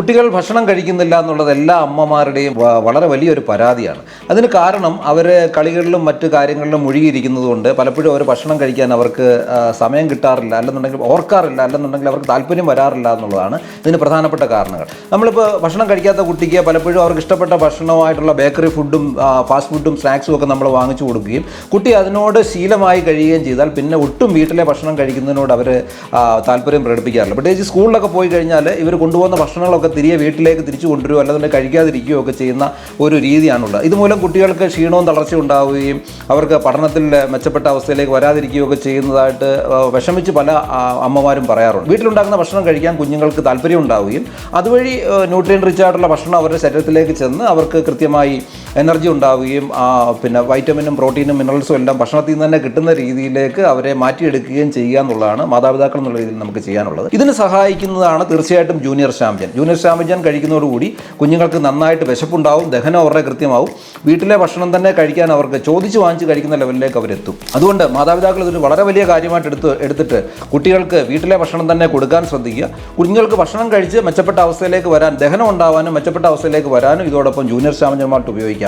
കുട്ടികൾ ഭക്ഷണം കഴിക്കുന്നില്ല എന്നുള്ളത് എല്ലാ അമ്മമാരുടെയും വളരെ വലിയൊരു പരാതിയാണ്. അതിന് കാരണം അവർ കളികളിലും മറ്റു കാര്യങ്ങളിലും മുഴുകിയിരിക്കുന്നതുകൊണ്ട് പലപ്പോഴും അവർ ഭക്ഷണം കഴിക്കാൻ അവർക്ക് സമയം കിട്ടാറില്ല അല്ലെന്നുണ്ടെങ്കിൽ ഓർക്കാറില്ല അല്ലെന്നുണ്ടെങ്കിൽ അവർക്ക് താല്പര്യം വരാറില്ല എന്നുള്ളതാണ് ഇതിന് പ്രധാനപ്പെട്ട കാരണങ്ങൾ. നമ്മളിപ്പോൾ ഭക്ഷണം കഴിക്കാത്ത കുട്ടിക്ക് പലപ്പോഴും അവർക്ക് ഇഷ്ടപ്പെട്ട ഭക്ഷണമായിട്ടുള്ള ബേക്കറി ഫുഡും ഫാസ്റ്റ് ഫുഡും സ്നാക്സും ഒക്കെ നമ്മൾ വാങ്ങിച്ചു കൊടുക്കുകയും കുട്ടി അതിനോട് ശീലമായി കഴിയുകയും ചെയ്താൽ പിന്നെ ഒട്ടും വീട്ടിലെ ഭക്ഷണം കഴിക്കുന്നതിനോട് അവർ താല്പര്യം പ്രകടിപ്പിക്കാറില്ല. പ്രത്യേകിച്ച് സ്കൂളിലൊക്കെ പോയി കഴിഞ്ഞാൽ ഇവർ കൊണ്ടുപോകുന്ന ഭക്ഷണങ്ങളൊക്കെ തിരികെ വീട്ടിലേക്ക് തിരിച്ചു കൊണ്ടുവരുമോ അല്ലാതെ കഴിക്കാതിരിക്കുകയോ ഒക്കെ ചെയ്യുന്ന ഒരു രീതിയാണുള്ളത്. ഇതുമൂലം കുട്ടികൾക്ക് ക്ഷീണവും തളർച്ചയും ഉണ്ടാവുകയും അവർക്ക് പഠനത്തിൽ മെച്ചപ്പെട്ട അവസ്ഥയിലേക്ക് വരാതിരിക്കുകയോ ഒക്കെ ചെയ്യുന്നതായിട്ട് വിഷമിച്ച് പല അമ്മമാരും പറയാറുണ്ട്. വീട്ടിലുണ്ടാക്കുന്ന ഭക്ഷണം കഴിക്കാൻ കുഞ്ഞുങ്ങൾക്ക് താല്പര്യം ഉണ്ടാവുകയും അതുവഴി ന്യൂട്രിയൻ റിച്ച് ആയിട്ടുള്ള ഭക്ഷണം അവരുടെ ശരീരത്തിലേക്ക് ചെന്ന് അവർക്ക് കൃത്യമായി എനർജി ഉണ്ടാവുകയും പിന്നെ വൈറ്റമിനും പ്രോട്ടീനും മിനറൽസും എല്ലാം ഭക്ഷണത്തിൽ നിന്ന് തന്നെ കിട്ടുന്ന രീതിയിലേക്ക് അവരെ മാറ്റിയെടുക്കുകയും ചെയ്യുക എന്നുള്ളതാണ് മാതാപിതാക്കൾ എന്നുള്ള രീതിയിൽ നമുക്ക് ചെയ്യാനുള്ളത്. ഇതിന് സഹായിക്കുന്നതാണ് തീർച്ചയായിട്ടും ജൂനിയർ ചാമ്പ്യൻ. ജൂനിയർ ചാമ്പ്യൻ കഴിക്കുന്നതോടുകൂടി കുഞ്ഞുങ്ങൾക്ക് നന്നായിട്ട് വിശപ്പുണ്ടാവും ദഹനം അവരുടെ കൃത്യമാവും. വീട്ടിലെ ഭക്ഷണം തന്നെ കഴിക്കാൻ അവർക്ക് ചോദിച്ച് വാങ്ങിച്ച് കഴിക്കുന്ന ലെവലിലേക്ക് അവരെത്തും. അതുകൊണ്ട് മാതാപിതാക്കൾ ഇതൊരു വളരെ വലിയ കാര്യമായിട്ട് എടുത്ത് എടുത്തിട്ട് കുട്ടികൾക്ക് വീട്ടിലെ ഭക്ഷണം തന്നെ കൊടുക്കാൻ ശ്രദ്ധിക്കുക. കുഞ്ഞുങ്ങൾക്ക് ഭക്ഷണം കഴിച്ച് മെച്ചപ്പെട്ട അവസ്ഥയിലേക്ക് വരാൻ ദഹനം ഉണ്ടാവാനും മെച്ചപ്പെട്ട അവസ്ഥയിലേക്ക് വരാനും ഇതോടൊപ്പം ജൂനിയർ ചാമ്പ്യന്മാർക്ക് ഉപയോഗിക്കാം.